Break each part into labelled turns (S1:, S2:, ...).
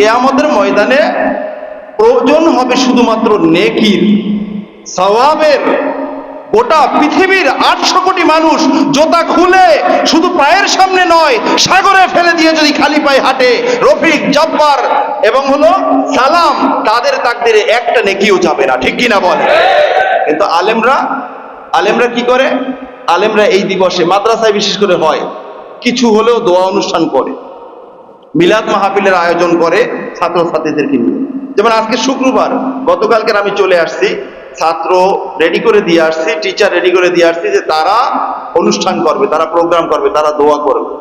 S1: কেয়ামতের ময়দানে প্রয়োজন হবে শুধুমাত্র নেকির, সওয়াবের। গোটা পৃথিবীর আটশো কোটি মানুষ জোতা খুলে শুধু পায়ের সামনে নয়, সাগরে ফেলে দিয়ে যদি খালি পায়ে হাঁটে, রফিক, জব্বার এবং হলো সালাম, তাদের তাকদিরে একটা নেকিও যাবে না, ঠিক কিনা বলে কিন্তু আলেমরা আলেমরা কি করে? আলেমরা এই দিবসে মাদ্রাসায় বিশেষ করে হয়, কিছু হলেও দোয়া অনুষ্ঠান করে। মিলাদ মাহফিলের আয়োজন করে ছাত্রছাত্রীদেরকে নিয়ে। যেমন আজকে শুক্রবার গতকালকের আমি চলে আসছি ছাত্র রেডি করে দিয়ে আসছি টিচার রেডি করে দিয়ে আসছি যে তারা অনুষ্ঠান করবে তারা প্রোগ্রাম করবে তারা দোয়া করবে।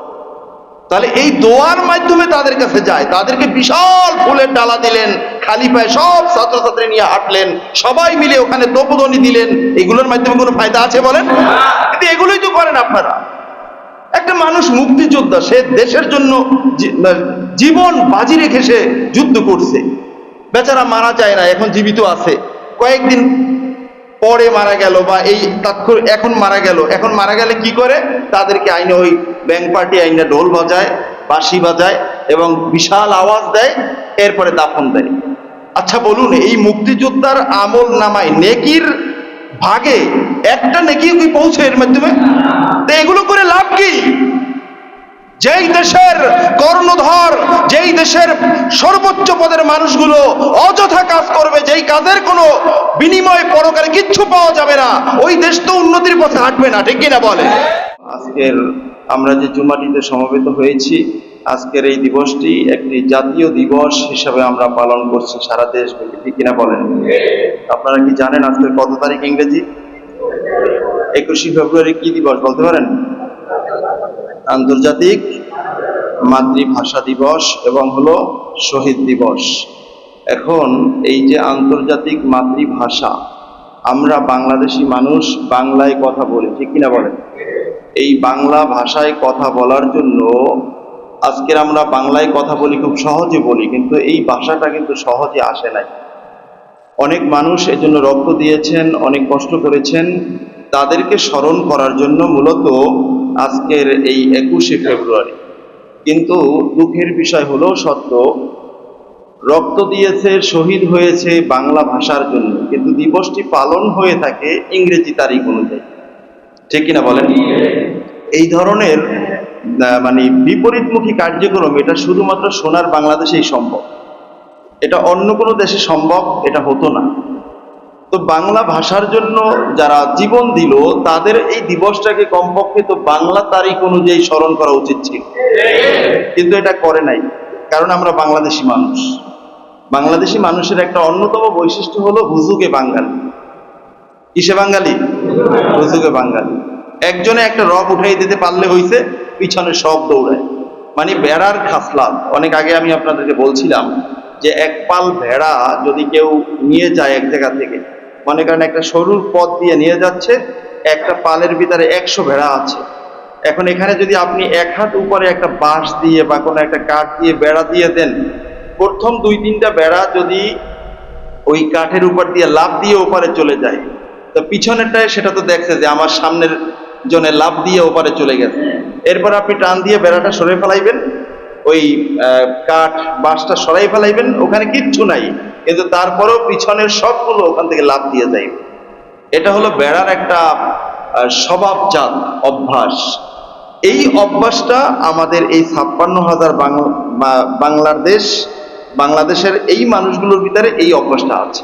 S1: তাহলে এই দোয়ার মাধ্যমে তাদের কাছে যায়। তাদেরকে বিশাল ফুলের ডালা দিলেন খালি পায়ে সব ছাত্রছাত্রী নিয়ে হাঁটলেন সবাই মিলে ওখানে তোপধ্বনি দিলেন। এগুলোর মাধ্যমে কোনো ফায়দা আছে বলেন? কিন্তু এগুলোই তো করেন আপনারা। একটা মানুষ মুক্তিযোদ্ধা, সে দেশের জন্য জীবন বাজি রেখে সে যুদ্ধ করছে। বেচারা মারা যায় না, এখন জীবিত আছে। কয়েকদিন পরে মারা গেল বা এই তাৎক্ষর এখন মারা গেল। এখন মারা গেলে কি করে? তাদেরকে আইনে ওই ব্যাংক পার্টি আইনে ঢোল বাজায়, বাঁশি বাজায় এবং বিশাল আওয়াজ দেয়, এরপরে দাফন দেয়। আচ্ছা বলুন, এই মুক্তিযোদ্ধার আমল নামায় নেকির ভাগে একটা নেকি কি পৌঁছে এর মাধ্যমে? তো এগুলো করে লাভ কি? যেই দেশের কর্ণধর, যেই দেশের সর্বোচ্চ পদের মানুষগুলো অযথা কাজ করবে, যেই কাজের কোনো বিনিময় পরকারে কিচ্ছু পাওয়া যাবে না, ওই দেশ তো উন্নতির পথে হাঁটবে না, ঠিক কিনা বলে? আজকের আমরা যে জুমাটিতে সমবেত হয়েছি, আজকের এই দিবসটি একটি জাতীয় দিবস হিসাবে আমরা পালন করছি সারা দেশ ঠিক কিনা বলেন? আপনারা কি জানেন আজকের কত তারিখ ইংরেজি? একুশে ফেব্রুয়ারি কি দিবস বলতে পারেন? আন্তর্জাতিক মাতৃভাষা দিবস এবং হলো শহীদ দিবস। এখন এই যে আন্তর্জাতিক মাতৃভাষা, আমরা বাংলাদেশি মানুষ বাংলায় কথা বলি, ঠিক কিনা বলেন? এই বাংলা ভাষায় কথা বলার জন্য আজকের আমরা বাংলায় কথা বলি খুব সহজে বলি, কিন্তু এই ভাষাটা কিন্তু সহজে আসে নাই। অনেক মানুষ এজন্য রক্ত দিয়েছেন, অনেক কষ্ট করেছেন। তাদেরকে স্মরণ করার জন্য মূলত আজকের এই একুশে ফেব্রুয়ারি। কিন্তু দুঃখের বিষয় হলো সত্য, রক্ত দিয়েছে, শহীদ হয়েছে বাংলা ভাষার জন্য। কিন্তু দিবসটি পালন হয়ে থাকে ইংরেজি তারিখ অনুযায়ী। ঠিক কিনা বলেন? এই ধরনের মানে বিপরীতমুখী কার্যক্রম এটা শুধুমাত্র সোনার বাংলাদেশেই সম্ভব। এটা অন্য কোনো দেশে সম্ভব এটা হতো না। তো বাংলা ভাষার জন্য যারা জীবন দিল, তাদের এই দিবসটাকে কমপক্ষে তো বাংলা তারিখ অনুযায়ী স্মরণ করা উচিত ছিল। কিন্তু এটা করে নাই, কারণ আমরা বাংলাদেশি মানুষ। বাংলাদেশি মানুষের একটা অন্যতম বৈশিষ্ট্য হলো হুজুকে বাঙালি। কিসে বাঙালি? হুজুকে বাঙালি। একজনে একটা রক উঠাই দিতে পারলে হইছে, পিছনে সব দৌড়ায়। মানে বেড়ার খাসলাত অনেক আগে আমি আপনাদেরকে বলছিলাম যে এক পাল ভেড়া যদি কেউ নিয়ে যায় এক জায়গা থেকে, মনে করেন একটা সরুর পথ দিয়ে নিয়ে যাচ্ছে, একটা পালের ভিতরে একশো ভেড়া আছে। এখন এখানে যদি আপনি এক হাত উপরে একটা বাঁশ দিয়ে বা কোনো একটা কাঠ দিয়ে বেড়া দিয়ে দেন, প্রথম দুই তিনটা বেড়া যদি ওই কাঠের উপর দিয়ে লাভ দিয়ে ওপারে চলে যায়, তো পিছনেরটায় সেটা তো দেখছে যে আমার সামনের জনে লাভ দিয়ে ওপারে চলে গেছে। এরপর আপনি টান দিয়ে বেড়াটা সরে ফেলাইবেন, ওই কাঠ, বাঁশটা সরাই ফেলাইবেন, ওখানে কিচ্ছু নাই। কিন্তু তারপরেও পিছনের সবগুলো ওখান থেকে লাভ দিয়ে যাইবে। এটা হলো বেড়ার একটা স্বভাবজাত অভ্যাস। এই অভ্যাসটা আমাদের এই ছাপ্পান্ন হাজার বাংলার দেশ বাংলাদেশের এই মানুষগুলোর ভিতরে এই অভ্যাসটা আছে।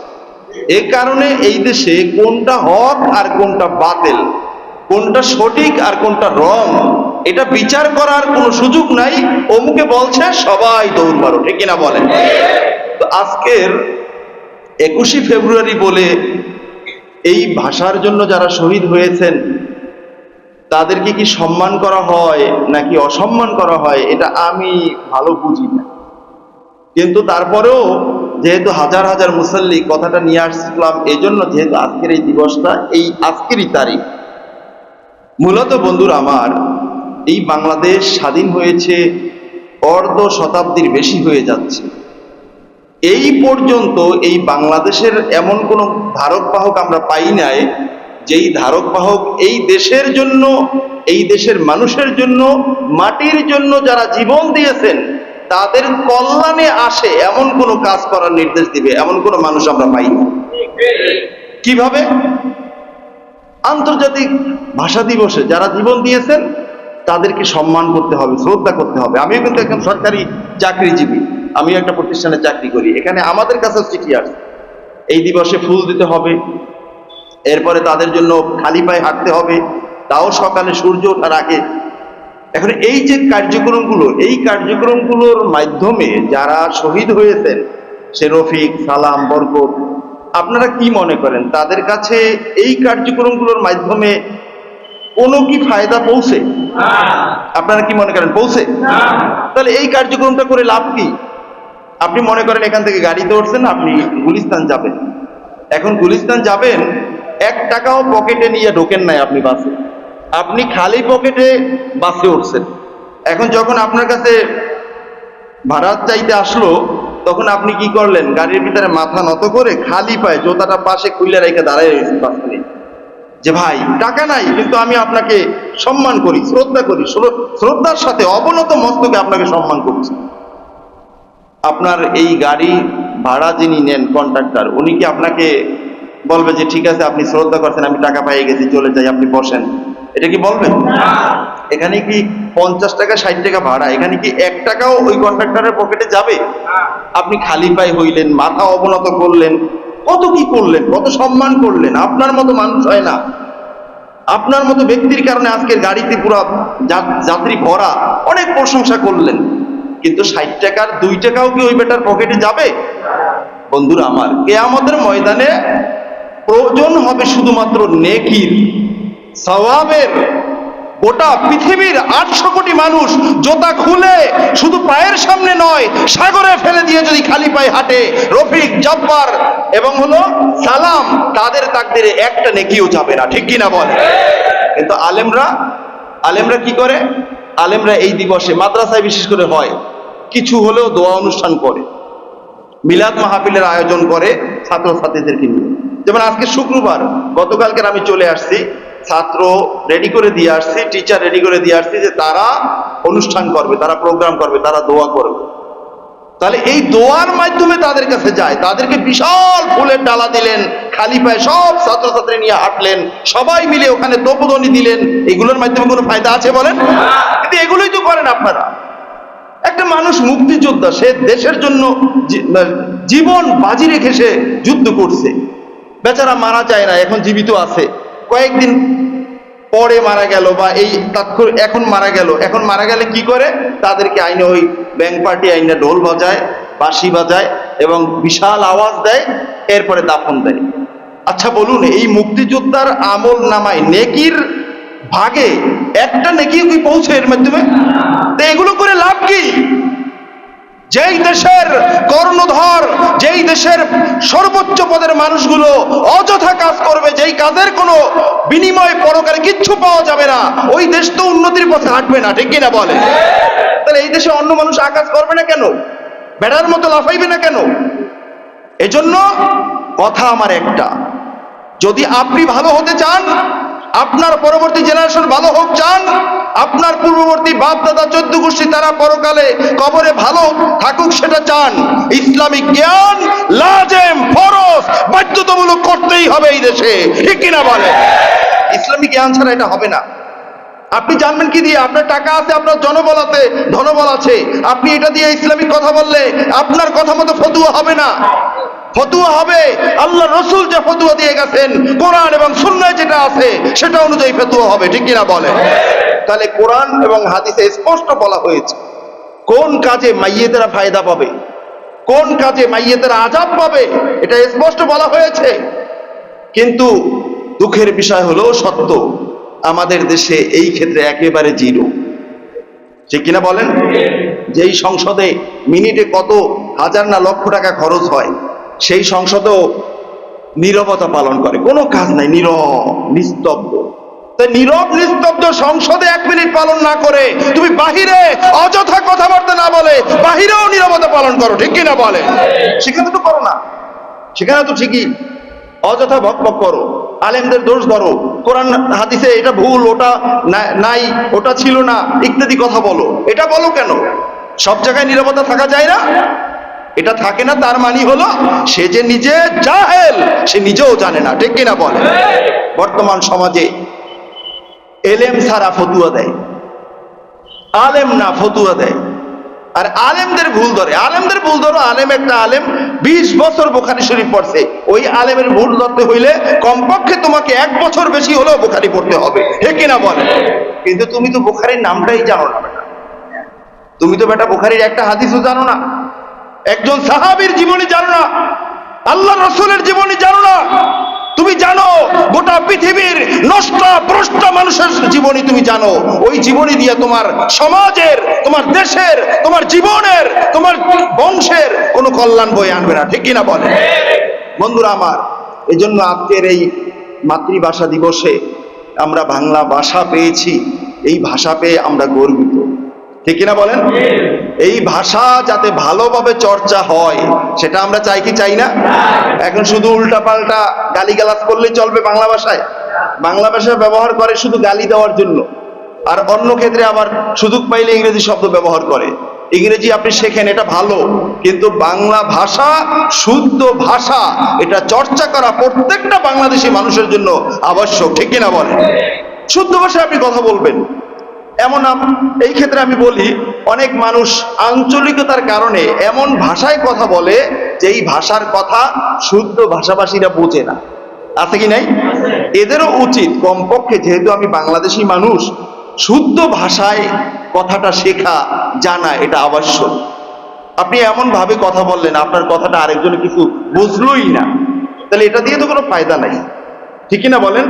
S1: এ কারণে এই দেশে কোনটা হক আর কোনটা বাতিল কোনটা সঠিক আর কোনটা রং, এটা বিচার করার কোনো সুযোগ নাই। অমুকে বলছে, সবাই দৌড় মারো, ঠিক কিনা বলে তো আজকের একুশে ফেব্রুয়ারি বলে এই ভাষার জন্য যারা শহীদ হয়েছেন, তাদেরকে কি সম্মান করা হয় নাকি অসম্মান করা হয়, এটা আমি ভালো বুঝি না। কিন্তু তারপরেও যেহেতু হাজার হাজার মুসল্লি কথাটা নিয়ে আসছিলাম এই জন্য যেহেতু আজকের এই দিবসটা, এই আজকেরই তারিখ মূলত বন্ধুরা আমার, এই বাংলাদেশ স্বাধীন হয়েছে অর্ধ শতাব্দীর বেশি হয়ে যাচ্ছে। এই পর্যন্ত এই বাংলাদেশের এমন কোন ধারক বাহক আমরা পাই নাই, যেই ধারক বাহক এই দেশের জন্য, এই দেশের মানুষের জন্য, মাটির জন্য যারা জীবন দিয়েছেন, তাদের কল্যাণে আসে এমন কোনো কাজ করার নির্দেশ দিবে, এমন কোনো মানুষ আমরা পাই না কীভাবে? আন্তর্জাতিক ভাষা দিবসে যারা জীবন দিয়েছেন, তাদেরকে সম্মান করতে হবে, শ্রদ্ধা করতে হবে। আমিও কিন্তু একজন সরকারি চাকরিজীবী। আমিও একটা প্রতিষ্ঠানে চাকরি করি। এখানে আমাদের কাছে চিঠি আসে এই দিবসে ফুল দিতে হবে। এরপরে তাদের জন্য খালি পায়ে হাঁটতে হবে। তাও সকালে সূর্য ওঠার আগে। এখন এই যে কার্যক্রমগুলো, এই কার্যক্রমগুলোর মাধ্যমে যারা শহীদ হয়েছেন, সে রফিক, সালাম, বরকত আপনারা কি মনে করেন? তাদের কাছে এই কার্যক্রমগুলোর মাধ্যমে কোনো কি ফায়দা পৌঁছে? আপনারা কি মনে করেন পৌঁছে? তাহলে এই কার্যক্রমটা করে লাভ কি? আপনি মনে করেন এখান থেকে গাড়িতে উঠছেন আপনি গুলিস্তান যাবেন। এখন গুলিস্তান যাবেন এক টাকাও পকেটে নিয়ে ঢোকেন নাই আপনি বাসে। আপনি খালি পকেটে বাসে উঠছেন। এখন যখন আপনার কাছে ভাড়া চাইতে আসলো তখন আপনি কি করলেন? গাড়ির ভিতরে মাথা নত করে খালি পায়ে জোতাটা পাশে খুলে রেখে দাঁড়ায় রয়েছেন নিয়ে। যে ভাই, টাকা নাই, কিন্তু আমি আপনাকে সম্মান করি, শ্রদ্ধা করি শ্রদ্ধার সাথে অবনত মস্তকে আপনাকে সম্মান করছি। আপনার এই গাড়ি ভাড়া যিনি নেন কন্ট্রাক্টর উনি কি আপনাকে বলবে যে, ঠিক আছে, আপনি শ্রদ্ধা করছেন, আমি টাকা পাইয়ে গেছি, চলে যাই, আপনি বসেন এটা কি বলবেন? এখানে কি পঞ্চাশ টাকা ষাট টাকা ভাড়া? এখানে কি এক টাকাও ওই কন্ট্রাক্টরের পকেটে যাবে? আপনি খালি পায়ে হইলেন মাথা অবনত করলেন কত কি করলেন কত সম্মান করলেন? আপনার মতো মানুষ হয় না। আপনার মতো ব্যক্তির কারণে আজকের গাড়িতে পুরো যাত্রী ভরা অনেক প্রশংসা করলেন। কিন্তু ষাট টাকার দুই টাকাও কি ওই বেটার পকেটে যাবে? বন্ধুরা আমার কেয়ামতের ময়দানে প্রয়োজন হবে শুধুমাত্র নেকির সওয়াবের গোটা পৃথিবীর আটশো কোটি মানুষ জোতা খুলে শুধু পায়ের সামনে নয়, সাগরে ফেলে দিয়ে যদি খালি পায়ে হাঁটে, রফিক, জব্বার এবং হলো সালাম, তাদের তাকদিরে একটা নেকিও যাবে না, ঠিক কিনা বলে? কিন্তু আলেমরা আলেমরা কি করে? আলেমরা এই দিবসে মাদ্রাসায় বিশেষ করে হয়, কিছু হলেও দোয়া অনুষ্ঠান করে, মিলাদ মাহফিলের আয়োজন করে ছাত্রছাত্রীদেরকে নিয়ে। যেমন আজকে শুক্রবার গতকালকের আমি চলে আসছি ছাত্র রেডি করে দিয়ে আসছি টিচার রেডি করে দিয়ে আসছি যে তারা অনুষ্ঠান করবে, তারা প্রোগ্রাম করবে, তারা দোয়া করবে। তাহলে এই দোয়ার মাধ্যমে তাদের কাছে যায়। তাদেরকে বিশাল ফুলের ডালা দিলেন, খালি পায়ে সব ছাত্রছাত্রী নিয়ে হাঁটলেন, সবাই মিলে ওখানে তোপদনি দিলেন। এগুলোর মাধ্যমে কোনো ফায়দা আছে বলেন? কিন্তু এগুলোই তো করেন আপনারা। একটা মানুষ মুক্তিযোদ্ধা, সে দেশের জন্য জীবন বাজি রেখে সে যুদ্ধ করছে। বেচারা মারা যায় না, এখন জীবিত আছে। কয়েকদিন পরে মারা গেল বা এই তাৎক্ষর এখন মারা গেল। এখন মারা গেলে কি করে? তাদেরকে আইনে ওই ব্যাংক পার্টি আইনে ঢোল বাজায়, বাঁশি বাজায় এবং বিশাল আওয়াজ দেয়, এরপরে দাফন দেয়। আচ্ছা বলুন, এই মুক্তিযোদ্ধার আমল নামায় নেকির ভাগে একটা নেকিও কি পৌঁছে এর মাধ্যমে? তো এগুলো করে লাভ কি? যেই দেশের কর্ণধর, যেই দেশের সর্বোচ্চ পদের মানুষগুলো অযথা কাজ করবে, যেই কাজের কোনো বিনিময় পরকারে কিচ্ছু পাওয়া যাবে না, ওই দেশ তো উন্নতির পথে হাঁটবে না, ঠিক কিনা বলে? তাহলে এই দেশে অন্য মানুষ আকাশ করবে না কেন? বেড়ার মতো লাফাইবে না কেন? এজন্য কথা আমার একটা, যদি আপনি ভালো হতে চান, আপনার পরবর্তী জেনারেশন ভালো হোক, চান আপনার পূর্ববর্তী বাপ দাদা চোদ্দ গোষ্ঠী তারা পরকালে কবরে ভালো থাকুক সেটা চান। ইসলামিক জ্ঞান লাজেম, ফরজ, বাধ্যতামূলক করতেই হবে এই দেশে। ঠিক কিনা বলে ইসলামিক জ্ঞান ছাড়া এটা হবে না। আপনি জানবেন কি দিয়ে? আপনার টাকা আছে, আপনার জনবল আছে, ধনবল আছে। আপনি এটা দিয়ে ইসলামিক কথা বললে আপনার কথা মতো ফতুয়া হবে না। ফতুয়া হবে। আল্লাহ রসুল যে ফতুয়া দিয়ে গেছেন, কোরআন এবং সুন্নায় যেটা আছে, সেটা অনুযায়ী ফতুয়া হবে। ঠিক কিনা বলে তাহলে কোরআন এবং হাদিসে স্পষ্ট বলা হয়েছে, কোন কাজে মাইয়েতেরা ফায়দা পাবে, কোন কাজে মাইয়েতেরা আজাব পাবে, এটা স্পষ্ট বলা হয়েছে। কিন্তু দুঃখের বিষয় হলো সত্য, আমাদের দেশে এই ক্ষেত্রে একেবারে জিরো। ঠিক কিনা বলেন? যেই সংসদে মিনিটে কত হাজার না লক্ষ টাকা খরচ হয়, সেই সংসদেও নীরবতা পালন করে। কোনো কাজ নাই, নীরব, নিস্তব্ধ। তাই নীরব, নিস্তব্ধ সংসদে এক মিনিট পালন না করে তুমি বাহিরে অযথা কথাবার্তা না বলে বাহিরেও নীরবতা পালন করো, ঠিক কিনা বলে? সেখানে তো করো না। সেখানে তো ঠিকই অযথা ভক ভক করো, আলেমদের দোষ ধরো, কোরআন, হাদিসে এটা ভুল, ওটা নাই, ওটা ছিল না, ইত্যাদি কথা বলো। এটা বলো কেন? সব জায়গায় নিরাপত্তা থাকা যায় না? এটা থাকে না, তার মানে হলো সে যে নিজে জাহেল, সে নিজেও জানে না, ঠিক কিনা বলে? বর্তমান সমাজে এলেম ছাড়া ফতুয়া দেয়। আলেম না ফতুয়া দেয়। আর আলেমদের ভুল ধরে। আলেমদের ভুল ধরো, আলেম একটা আলেম। বিশ বছর বোখারি শরীফ পড়ছে। ওই আলেমের ভুল ধরতে হইলে কমপক্ষে তোমাকে এক বছর বেশি হলেও বোখারি পড়তে হবে। হে কিনা বলে? কিন্তু তুমি তো বোখারির নামটাই জানো না তুমি তো বেটা বোখারির একটা হাদিসও জানো না। একজন সাহাবীর জীবনী জানো না। আল্লাহ রসুলের জীবনী জানো না। তুমি জানো, গোটা পৃথিবীর নষ্ট ভ্রষ্ট মানুষের জীবনী তুমি জানো। ওই জীবনী দিয়ে তোমার সমাজের, তোমার দেশের, তোমার জীবনের, তোমার বংশের কোনো কল্যাণ বয়ে আনবে না। ঠিক কিনা বলে? বন্ধুরা আমার এই জন্য আজকের এই মাতৃভাষা দিবসে আমরা বাংলা ভাষা পেয়েছি। এই ভাষা পেয়ে আমরা গর্বিত। ঠিক কিনা বলেন? এই ভাষা যাতে ভালোভাবে চর্চা হয় সেটা আমরা চাই কি চাই না? এখন শুধু উল্টা পাল্টা গালিগালাজ করলেই চলবে বাংলা ভাষায়? বাংলা ভাষা ব্যবহার করে শুধু গালি দেওয়ার জন্য। আর অন্য ক্ষেত্রে আবার সুযোগ পাইলে ইংরেজি শব্দ ব্যবহার করে। ইংরেজি আপনি শেখেন এটা ভালো। কিন্তু বাংলা ভাষা শুদ্ধ ভাষা এটা চর্চা করা প্রত্যেকটা বাংলাদেশি মানুষের জন্য আবশ্যক ঠিক কিনা বলেন? শুদ্ধ ভাষায় আপনি কথা বলবেন। এমন এই ক্ষেত্রে আমি বলি, অনেক মানুষ আঞ্চলিকতার কারণে এমন ভাষায় কথা বলে যে এই ভাষার কথা শুদ্ধ ভাষাভাষীরা বোঝে না। আছে কি নাই? এদেরও উচিত কমপক্ষে যেহেতু আমি বাংলাদেশি মানুষ, শুদ্ধ ভাষায় কথাটা শেখা, জানা এটা আবশ্যক। আপনি এমন ভাবে কথা বললেন, আপনার কথাটা আরেকজনে কিছু বুঝলোই না। তাহলে এটা দিয়ে তো কোনো ফায়দা নাই। ঠিক না বলেন?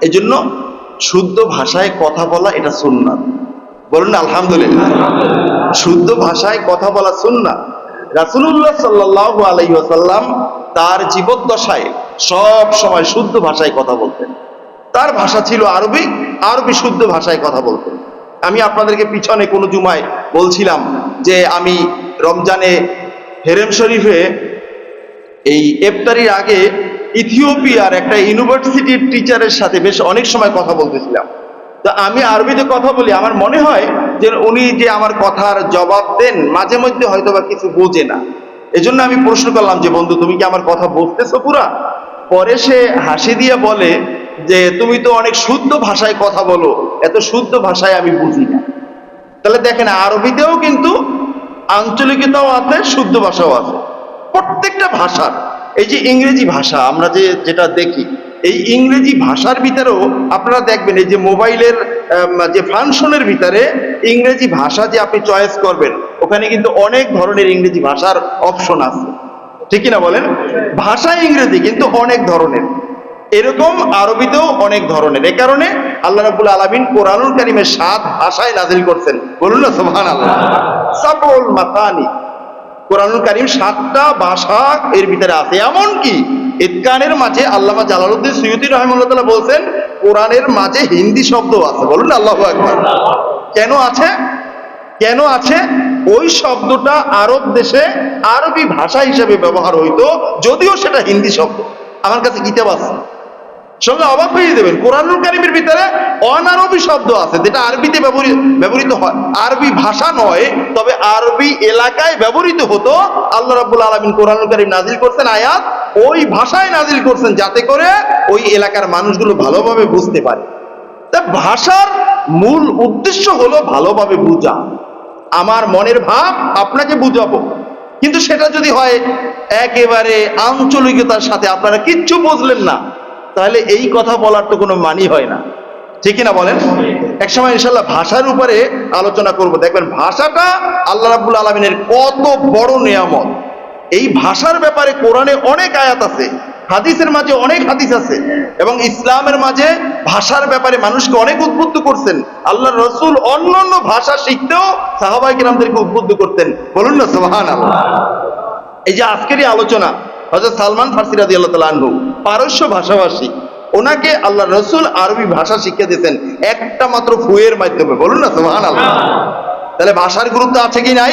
S1: এই জন্য শুদ্ধ ভাষায় কথা বলা এটা সুন্নাত। বলুন না, আলহামদুলিল্লাহ। শুদ্ধ ভাষায় কথা বলা সুন্নাত। রাসূলুল্লাহ সাল্লাল্লাহু আলাইহি ওয়াসাল্লাম তার জীবদ্দশায় সব সময় শুদ্ধ ভাষায় কথা বলতেন। তার ভাষা ছিল আরবি আরবি শুদ্ধ ভাষায় কথা বলতেন। আমি আপনাদেরকে পিছনে কোনো জুমায় বলছিলাম যে আমি রমজানে হেরেম শরীফে এই ইফতারির আগে ইথিওপিয়ার একটা ইউনিভার্সিটির টিচারের সাথে বেশ অনেক সময় কথা বলতেছিলাম। তো আমি আরবিতে কথা বলি, আমার মনে হয় যে উনি যে আমার কথার জবাব দেন, মাঝে মধ্যে হয়তো বা কিছু বোঝে না। এজন্য আমি প্রশ্ন করলাম যে, বন্ধু, তুমি কি আমার কথা বুঝতেছো পুরা? পরে সে হাসি দিয়ে বলে যে, তুমি তো অনেক শুদ্ধ ভাষায় কথা বলো, এত শুদ্ধ ভাষায় আমি বুঝি না। তাহলে দেখেন, আরবিতেও কিন্তু আঞ্চলিকতাও আছে, শুদ্ধ ভাষাও আছে। প্রত্যেকটা ভাষার। এই যে ইংরেজি ভাষা, আমরা যে যেটা দেখি, এই ইংরেজি ভাষার ভিতরেও আপনারা দেখবেন, এই যে মোবাইলের যে ফাংশনের ভিতরে ইংরেজি ভাষা যে আপনি চয়েস করবেন, ওখানে কিন্তু অনেক ধরনের ইংরেজি ভাষার অপশন আছে। ঠিক না বলেন? ভাষা ইংরেজি কিন্তু অনেক ধরনের। এরকম আরবিতেও অনেক ধরনের। এ কারণে আল্লাহ রাবুল আলমিন কোরআনুল কারিমের সাত ভাষায় নাজিল করছেন। বলুন না সোহান আল্লাহ সাবল মাতানি। কোরআনুল কারিম সাতটা ভাষা এর ভিতরে আছে। এমন কি ইতকানের মাঝে আল্লামা জালালউদ্দিন সৈয়দি রহমুল্লাহ বলছেন, কোরআনের মাঝে হিন্দি শব্দ আছে। বলুন আল্লাহ একবার কেন আছে? কেন আছে? ওই শব্দটা আরব দেশে আরবি ভাষা হিসেবে ব্যবহার হইতো, যদিও সেটা হিন্দি শব্দ। আমার কাছে কিতাব আছে। সঙ্গে অবাক হয়ে দেবেন কোরআনুল কারিমের ভিতরে অনারবি শব্দ আছে, যেটা আরবিতে ব্যবহৃত ব্যবহৃত হয়। আরবি ভাষা নয়, তবে আরবি এলাকায় ব্যবহৃত হতো। আল্লাহ রাব্বুল আলামিন কোরআনুল কারিম নাজিল করছেন আয়াত। ওই ভাষায় নাজিল করছেন যাতে করে ওই এলাকার মানুষগুলো ভালোভাবে বুঝতে পারে। তা ভাষার মূল উদ্দেশ্য হলো ভালোভাবে বোঝা। আমার মনের ভাব আপনাকে বুঝাবো। কিন্তু সেটা যদি হয় একেবারে আঞ্চলিকতার সাথে, আপনারা কিচ্ছু বুঝলেন না। তাহলে এই কথা বলার তো কোনো মানি হয় না। ঠিক না বলেন? এক সময় ইনশাল্লাহ ভাষার উপরে আলোচনা করব। দেখবেন ভাষাটা আল্লাহ রাব্বুল আলমিনের কত বড় নিয়ামত। এই ভাষার ব্যাপারে কোরআনে অনেক আয়াত আছে, হাদিসের মাঝে অনেক হাদিস আছে এবং ইসলামের মাঝে ভাষার ব্যাপারে মানুষকে অনেক উদ্বুদ্ধ করছেন। আল্লাহ রসুল অন্য অন্য ভাষা শিখতেও সাহাবাই কিরামদেরকে উদ্বুদ্ধ করতেন। বলুন না সোহান আল্লাহ এই যে আজকেরই আলোচনা হজরত সালমান ফার্সি রাজি আল্লাহ তালা আনহু পারস্য ভাষাভাষী। ওনাকে আল্লাহ রসুল আরবি ভাষা শিক্ষা দিয়েছেন একটা মাত্র ফুয়ের মাধ্যমে। বলুন না সোহান আল্লাহ তাহলে ভাষার গুরুত্ব আছে কি নাই?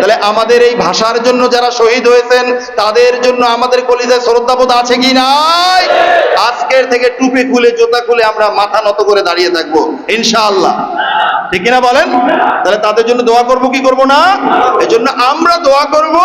S1: তাহলে আমাদের এই ভাষার জন্য যারা শহীদ হয়েছেন তাদের জন্য আমাদের কলিজায় শ্রদ্ধাবোধ আছে কি নাই? আজকের থেকে টুপি খুলে জোতা খুলে আমরা মাথা নত করে দাঁড়িয়ে থাকব ইনশাআল্লাহ। ঠিক কিনা বলেন? তাহলে তাদের জন্য দোয়া করব, কি করব না? এজন্য আমরা দোয়া করব,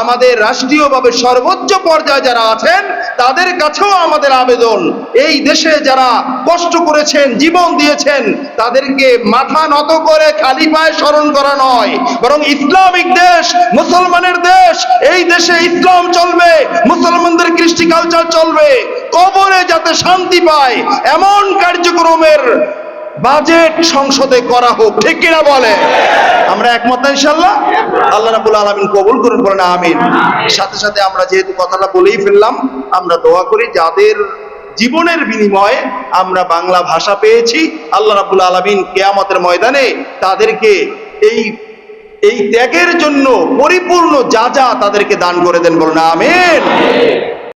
S1: আমাদের রাষ্ট্রীয়ভাবে সর্বোচ্চ পর্যায়ে যারা আছেন, তাদের কাছেও আমাদের আবেদন। এই দেশে যারা কষ্ট করেছেন, জীবন দিয়েছেন, তাদেরকে মাথা নত করে খালি পায়ে স্মরণ করা নয়। বরং ইসলামিক দেশ, মুসলমানের দেশ, এই দেশে ইসলাম চলবে, মুসলমানদের কৃষ্টি কালচার চলবে। কবরে যাতে শান্তি পায়, এমন কার্যক্রমের বাজেট সংসদে করা হোক, ঠিক কিনা বলে? আমরা একমত না ইনশাল্লাহ আল্লাহ রাবুল আলমিন কবুল করুন বলেন, আমিন। সাথে সাথে আমরা যেহেতু কথাটা বলেই ফেললাম, আমরা দোয়া করি, যাদের জীবনের বিনিময়ে আমরা বাংলা ভাষা পেয়েছি, আল্লাহ রাবুল আলমিন কেয়ামতের ময়দানে তাদেরকে এই এই ত্যাগের জন্য পরিপূর্ণ যা যা তাদেরকে দান করে দেন বলুন, আমিন।